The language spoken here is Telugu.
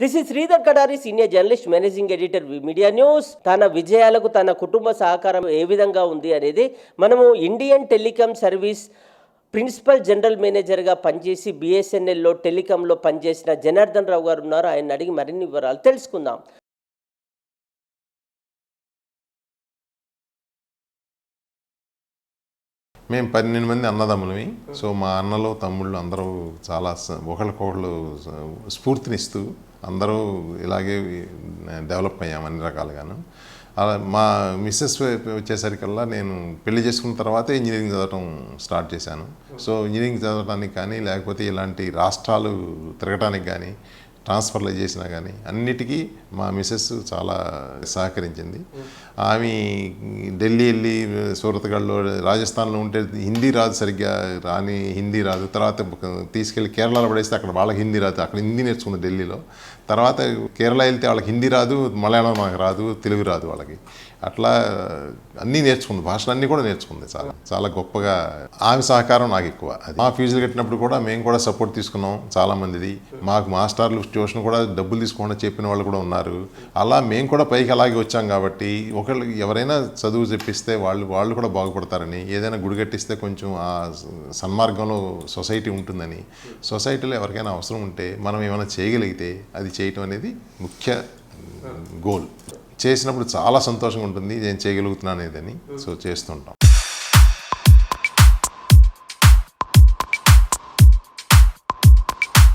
This is Sridhar Kadari senior journalist managing editor media news తన విజయాలకు తన కుటుంబ సహకారం ఏ విధంగా ఉంది అనేది మనము Indian telecom service principal general మేనేజర్గా పనిచేసి బిఎస్ఎన్ఎల్లో టెలికాంలో పనిచేసిన జనార్దన్ రావు గారు ఉన్నారు. ఆయన అడిగి మరిన్ని వివరాలు తెలుసుకుందాం. మేము పన్నెండు మంది అన్నదమ్ములమి. సో మా అన్నలు తమ్ముళ్ళు అందరూ చాలా ఒకళ్ళకొకళ్ళు స్ఫూర్తినిస్తూ అందరూ ఇలాగే డెవలప్ అయ్యాం అన్ని రకాలుగాను. అలా మా మిస్సెస్ వచ్చేసరికల్లా నేను పెళ్ళి చేసుకున్న తర్వాత ఇంజనీరింగ్ చదవటం స్టార్ట్ చేశాను. సో ఇంజనీరింగ్ చదవడానికి కానీ లేకపోతే ఇలాంటి రాష్ట్రాలు తిరగటానికి కానీ ట్రాన్స్ఫర్లు చేసినా కానీ అన్నిటికీ మా మిసెస్ చాలా సహకరించింది. ఆమె ఢిల్లీ వెళ్ళి సూరత్గఢ్లో రాజస్థాన్లో ఉంటే హిందీ రాదు సరిగ్గా రాని హిందీ రాదు. తర్వాత తీసుకెళ్ళి కేరళలో పడేస్తే అక్కడ వాళ్ళకి హిందీ రాదు. అక్కడ హిందీ నేర్చుకుంది ఢిల్లీలో. తర్వాత కేరళ వెళ్తే వాళ్ళకి హిందీ రాదు మలయాళం నాకు రాదు తెలుగు రాదు వాళ్ళకి. అట్లా అన్నీ నేర్చుకుంది. భాషలు అన్నీ కూడా నేర్చుకుంది చాలా. చాలా గొప్పగా ఆమె సహకారం నాకు ఎక్కువ. అది మా ఫీజులు కట్టినప్పుడు కూడా మేము కూడా సపోర్ట్ తీసుకున్నాం చాలామందిది. మాకు మాస్టర్లు ట్యూషన్ కూడా డబ్బులు తీసుకోకుండా చెప్పిన వాళ్ళు కూడా ఉన్నారు. అలా మేము కూడా పైకి అలాగే వచ్చాం కాబట్టి ఒకళ్ళు ఎవరైనా చదువు చెప్పిస్తే వాళ్ళు వాళ్ళు కూడా బాగుపడతారని ఏదైనా గుడి కట్టిస్తే కొంచెం ఆ సన్మార్గంలో సొసైటీ ఉంటుందని సొసైటీలో ఎవరికైనా అవసరం ఉంటే మనం ఏమైనా చేయగలిగితే అది చేయటం అనేది ముఖ్య గోల్. చేసినప్పుడు చాలా సంతోషంగా ఉంటుంది నేను చేయగలుగుతున్నాను అనేదని. సో చేస్తుంటాం.